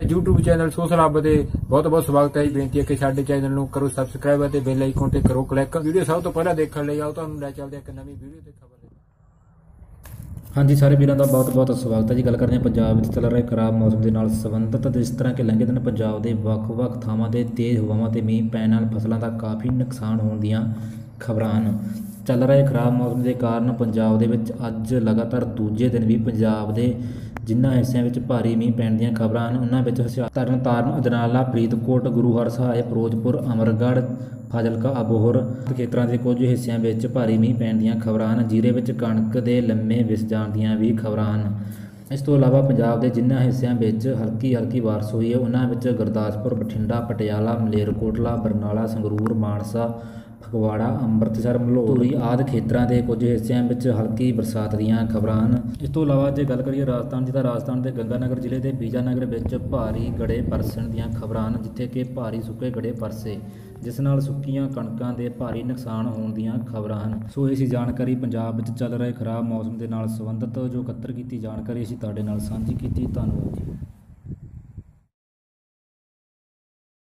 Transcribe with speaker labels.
Speaker 1: YouTube channel social ਦੇ ਬਹੁਤ ਬਹੁਤ ਸਵਾਗਤ ਹੈ ਜੀ। ਬੇਨਤੀ ਹੈ ਕਿ ਸਾਡੇ ਚੈਨਲ ਨੂੰ ਕਰੋ ਸਬਸਕ੍ਰਾਈਬ ਅਤੇ ਬੈਲ ਆਈਕਨ ਤੇ ਕਰੋ ਕਲਿੱਕ ਵੀਡੀਓ ਸਭ ਤੋਂ ਪਹਿਲਾਂ ਦੇਖਣ ਲਈ ਆਓ, ਤੁਹਾਨੂੰ ਲੈ ਚੱਲਦੇ ਹਾਂ ਇੱਕ ਨਵੀਂ ਵੀਡੀਓ ਤੇ ਖਬਰ।
Speaker 2: ਹਾਂਜੀ, ਸਾਰੇ ਵੀਰਾਂ ਦਾ ਬਹੁਤ-ਬਹੁਤ ਸਵਾਗਤ ਹੈ ਜੀ। ਗੱਲ ਕਰਦੇ ਹਾਂ ਪੰਜਾਬ ਵਿੱਚ ਚੱਲ ਰਹੇ ਖਰਾਬ ਮੌਸਮ ਦੇ ਨਾਲ ਸੰਬੰਧਿਤ। ਜਿਸ ਤਰ੍ਹਾਂ ਕਿ ਲੰਘੇ ਦਿਨ ਪੰਜਾਬ ਦੇ ਵੱਖ-ਵੱਖ ਥਾਵਾਂ ਤੇ ਤੇਜ਼ ਹਵਾਵਾਂ ਤੇ ਮੀਂਹ ਪੈਣ ਨਾਲ ਫਸਲਾਂ ਦਾ ਕਾਫੀ ਨੁਕਸਾਨ ਹੋਣ ਦੀਆਂ ਖਬਰਾਂ ਹਨ। ਚੱਲ ਰਹੇ ਖਰਾਬ ਮੌਸਮ ਦੇ ਕਾਰਨ ਪੰਜਾਬ ਦੇ ਵਿੱਚ ਅੱਜ ਲਗਾਤਾਰ ਦੂਜੇ ਦਿਨ ਵੀ ਪੰਜਾਬ ਦੇ ਜਿਨ੍ਹਾਂ ਹਿੱਸਿਆਂ ਵਿੱਚ ਭਾਰੀ ਮੀਂਹ ਪੈਣ ਦੀਆਂ ਖਬਰਾਂ ਹਨ, ਉਹਨਾਂ ਵਿੱਚ ਹੁਸ਼ਿਆਰ ਤਰਨਤਾਰਨ ਅਜਨਾਲਾ, ਫਰੀਦਕੋਟ, ਗੁਰੂ ਹਰ ਸਾਹਿਬ, ਫਿਰੋਜ਼ਪੁਰ, ਅਮਰਗੜ੍ਹ, ਫਾਜ਼ਿਲਕਾ, ਅਬੋਹਰ ਖੇਤਰਾਂ ਦੇ ਕੁਝ ਹਿੱਸਿਆਂ ਵਿੱਚ ਭਾਰੀ ਮੀਂਹ ਪੈਣ ਦੀਆਂ ਖਬਰਾਂ ਹਨ ਜ਼ਿਲ੍ਹੇ ਵਿੱਚ ਕਣਕ ਦੇ ਲੰਮੇ ਵਿਸ ਜਾਣ ਦੀਆਂ ਵੀ ਖਬਰਾਂ ਹਨ। ਇਸ ਤੋਂ ਇਲਾਵਾ ਪੰਜਾਬ ਦੇ ਜਿਨ੍ਹਾਂ ਹਿੱਸਿਆਂ ਵਿੱਚ ਹਲਕੀ ਹਲਕੀ ਬਾਰਿਸ਼ ਹੋਈ ਹੈ, ਉਹਨਾਂ ਵਿੱਚ ਗੁਰਦਾਸਪੁਰ, ਬਠਿੰਡਾ, ਪਟਿਆਲਾ, ਮਲੇਰਕੋਟਲਾ, ਬਰਨਾਲਾ, ਸੰਗਰੂਰ, ਮਾਨਸਾ ਫਗਵਾੜਾ ਅੰਮ੍ਰਿਤਸਰ ਮਲੌਰੀ ਆਦਿ ਖੇਤਰਾਂ ਦੇ ਕੁਝ ਹਿੱਸਿਆਂ ਵਿੱਚ ਹਲਕੀ ਬਰਸਾਤ ਦੀਆਂ ਖਬਰਾਂ ਹਨ। ਇਸ ਤੋਂ ਇਲਾਵਾ ਜੇ ਗੱਲ ਕਰੀਏ ਰਾਜਸਥਾਨ ਦੀ ਤਾਂ ਰਾਜਸਥਾਨ ਦੇ ਗੰਗਾਨਗਰ ਜ਼ਿਲ੍ਹੇ ਦੇ ਬੀਜਾਨਗਰ ਵਿੱਚ ਭਾਰੀ ਗੜੇ ਬਰਸਣ ਦੀਆਂ ਖਬਰਾਂ ਹਨ ਜਿੱਥੇ ਕਿ ਭਾਰੀ ਸੁੱਕੇ ਗੜੇ ਬਰਸੇ ਜਿਸ ਨਾਲ ਸੁੱਕੀਆਂ ਕਣਕਾਂ ਦੇ ਭਾਰੀ ਨੁਕਸਾਨ ਹੋਣ ਦੀਆਂ ਖਬਰਾਂ ਹਨ। ਸੋ ਇਹ ਸੀ ਜਾਣਕਾਰੀ ਪੰਜਾਬ ਵਿੱਚ ਚੱਲ ਰਹੇ ਖਰਾਬ ਮੌਸਮ ਦੇ ਨਾਲ ਸੰਬੰਧਿਤ ਜੋ ਇਕੱਤਰ ਕੀਤੀ ਜਾਣਕਾਰੀ ਅਸੀਂ ਤੁਹਾਡੇ ਨਾਲ ਸਾਂਝੀ ਕੀਤੀ। ਧੰਨਵਾਦ ਜੀ।